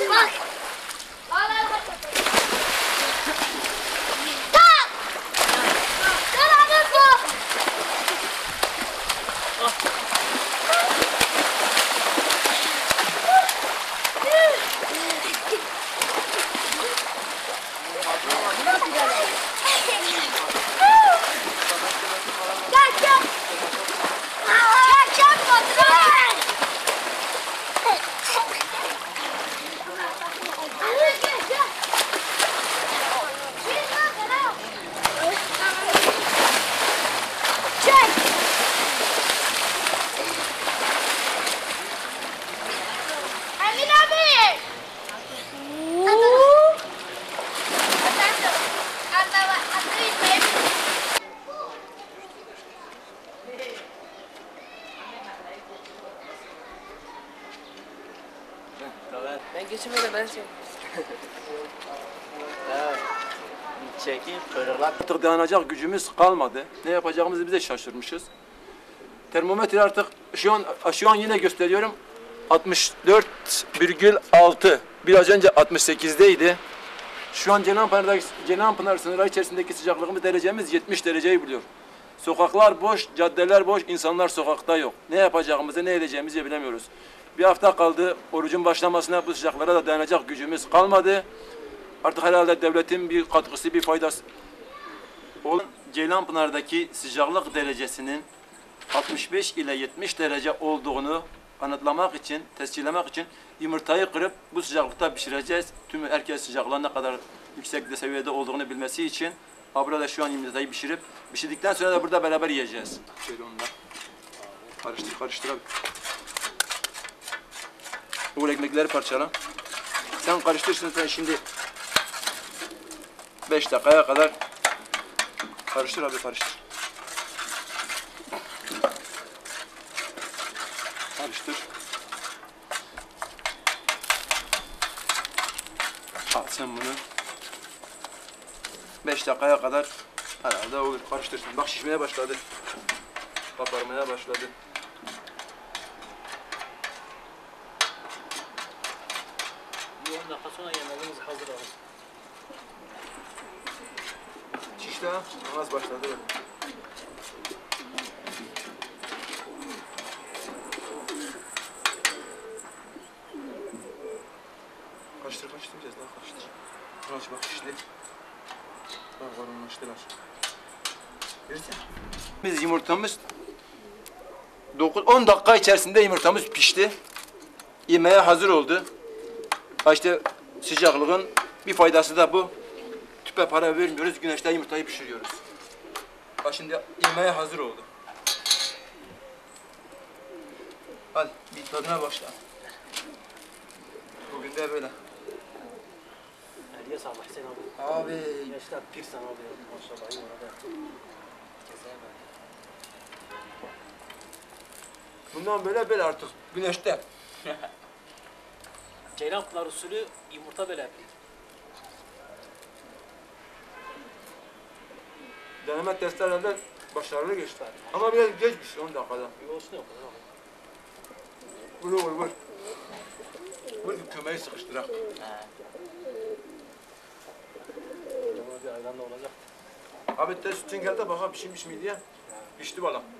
什么 Ben geçemedim ben şey. Evet. Çekeyim çocuklar. Artık dayanacak gücümüz kalmadı. Ne yapacağımızı bize şaşırmışız. Termometre artık şu an şu an yine gösteriyorum 64,6. Biraz önce 68'deydi. Şu an Ceylanpınar'daki Ceylanpınar sınırı içerisindeki sıcaklığımız derecemiz 70 dereceyi buluyor. Sokaklar boş, caddeler boş, insanlar sokakta yok. Ne yapacağımızı, ne edeceğimizi bilemiyoruz. Bir hafta kaldı, orucun başlamasına bu sıcaklara da dayanacak gücümüz kalmadı. Artık herhalde devletin bir katkısı, bir faydası Olan Ceylanpınar'daki sıcaklık derecesinin 65 ile 70 derece olduğunu kanıtlamak için, tescillemek için yumurtayı kırıp bu sıcaklıkta pişireceğiz. Tüm herkes sıcaklığın ne kadar yüksek bir seviyede olduğunu bilmesi için abla da şu an yumurtayı pişirip pişirdikten sonra da burada beraber yiyeceğiz. Şöyle onunla. Karıştır karıştır abi. Bu ekmekleri parçala. Sen karıştırsın sen şimdi 5 dakikaya kadar Karıştır abi karıştır. Karıştır. Al sen bunu. 5 dakikaya kadar herhalde olur. Karıştırsın. Bak şişmeye başladı. Kabarmaya başladı. Bir 10 dakika sonra yemeğimiz hazır olur. Şişti ha. Az başladı. Karıştır biraz daha karıştır. Aç bak şişti. Bak varınlaştılar. Verirsen. Biz yumurtamız 9 10 dakika içerisinde yumurtamız pişti. Yemeğe hazır oldu. Ha işte sıcaklığın bir faydası da bu. Tüpe para vermiyoruz, güneşte yumurtayı pişiriyoruz. Bak şimdi yemeğe hazır oldu. Hadi bir tadına başla. Bugün de böyle. Hediye sağlık Hüseyin abi. Abi Gençler pir sana abi. Maşallah ben. bundan böyle böyle artık güneşte. Ceylanpınar usulü yumurta yapıyor. Deneme testlerinde başarılı geçti. Ama biraz geçmiş 10 dakikada. Bir olsun yok. Vur vur vur. Vur ki kömeği sıkıştırak. He. Abi test sütün geldi bak ha pişmiş mi diye. Pişti valla.